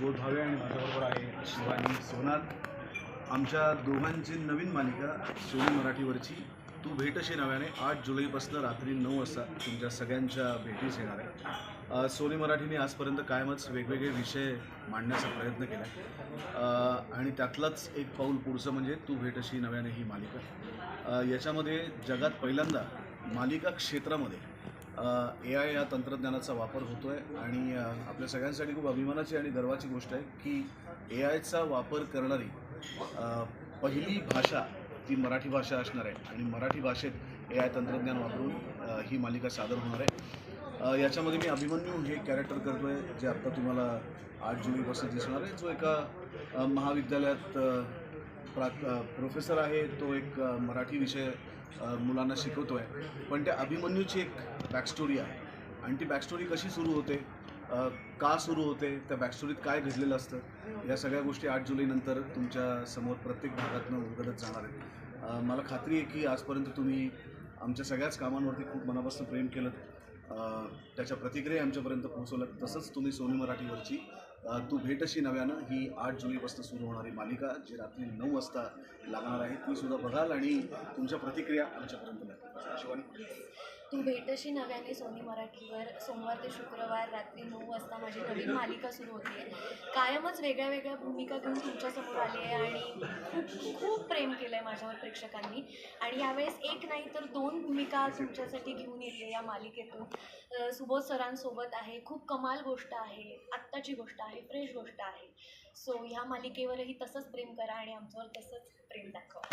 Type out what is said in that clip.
सुबोध भावे आणि माझ्याबरोबर आहे शिवानी सोनार. आमच्या दोघांची नवीन मालिका सोनी मराठीवरची. तू भेटशी नव्याने आठ जुलैपासून रात्री नऊ वाजता तुमच्या सगळ्यांच्या भेटीस येणार आहे सोनी मराठीने आजपर्यंत कायमच वेगवेगळे विषय मांडण्याचा प्रयत्न केला. आणि त्यातलाच एक पाऊल पुढचं म्हणजे तू भेटशी नव्याने ही मालिका. याच्यामध्ये जगात पहिल्यांदा मालिका क्षेत्रामध्ये ए आय या तंत्रज्ञानाचा वापर होतो आहे आणि आपल्या सगळ्यांसाठी खूप अभिमानाची आणि गर्वाची गोष्ट आहे की ए आयचा वापर करणारी पहिली भाषा ती मराठी भाषा असणार आहे आणि मराठी भाषेत ए आय तंत्रज्ञान वापरून ही मालिका सादर होणार आहे. याच्यामध्ये मी अभिमन्यू हे कॅरेक्टर करतो आहे जे आत्ता तुम्हाला आठ जुलैपासून दिसणार आहे. जो एका महाविद्यालयात प्रा प्रोफेसर आहे तो एक मराठी विषय मुलांना शिकवतो आहे पण त्या अभिमन्यूची एक बॅकस्टोरी आहे. आणि ती बॅकस्टोरी कशी सुरू होते? का सुरू होते? त्या बॅकस्टोरीत काय घडलेलं असतं? या सगळ्या गोष्टी आठ जुलैनंतर तुमच्यासमोर प्रत्येक भागातनं उघडत जाणार आहेत. मला खात्री आहे की आजपर्यंत तुम्ही आमच्या सगळ्याच कामांवरती खूप मनापासून प्रेम केलं. त्याच्या प्रतिक्रिया आमच्यापर्यंत पोहोचवल्या तसंच तुम्ही सोनी मराठीवरची तू भेटशी नव्यानं. ही आठ जुलैपासून सुरू होणारी मालिका जी रात्री नऊ वाजता लागणार आहे ती सुद्धा बघाल आणि तुमच्या प्रतिक्रिया आमच्यापर्यंत शिवानी? तू भेटशी नव्याने सोनी मराठीवर. सोमवार ते शुक्रवार रात्री नऊ वाजता माझी नवीन मालिका सुरू होते. आहे कायमच वेगळ्या वेगळ्या भूमिका घेऊन तुमच्यासमोर आली आहे आणि आहे माझ्यावर प्रेक्षकांनी. आणि यावेळेस एक नाही तर दोन भूमिका तुमच्यासाठी घेऊन येते या मालिकेतून. सुबोध सरांसोबत आहे खूप कमाल गोष्ट आहे आत्ताची गोष्ट आहे फ्रेश गोष्ट आहे. सो ह्या मालिकेवरही तसंच प्रेम करा आणि आमच्यावर तसंच प्रेम दाखवा.